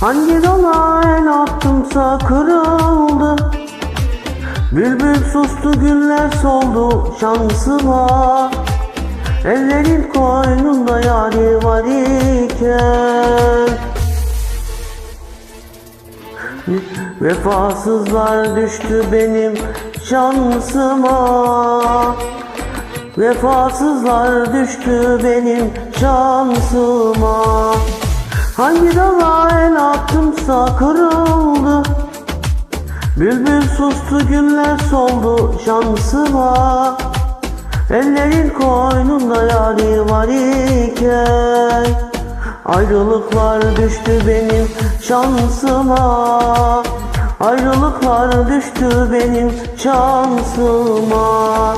Hangi dala el attımsa kırıldı. Bülbül sustu güller soldu şansıma. Ellerin koynunda yari var iken. Vefasızlar düştü benim şansıma. Vefasızlar düştü benim şansıma. Hangi dala attımsa kırıldı. Bülbül sustu güller soldu şansıma. Ellerin koynunda yari var iken Ayrılıklar düştü benim şansıma. Ayrılıklar düştü benim şansıma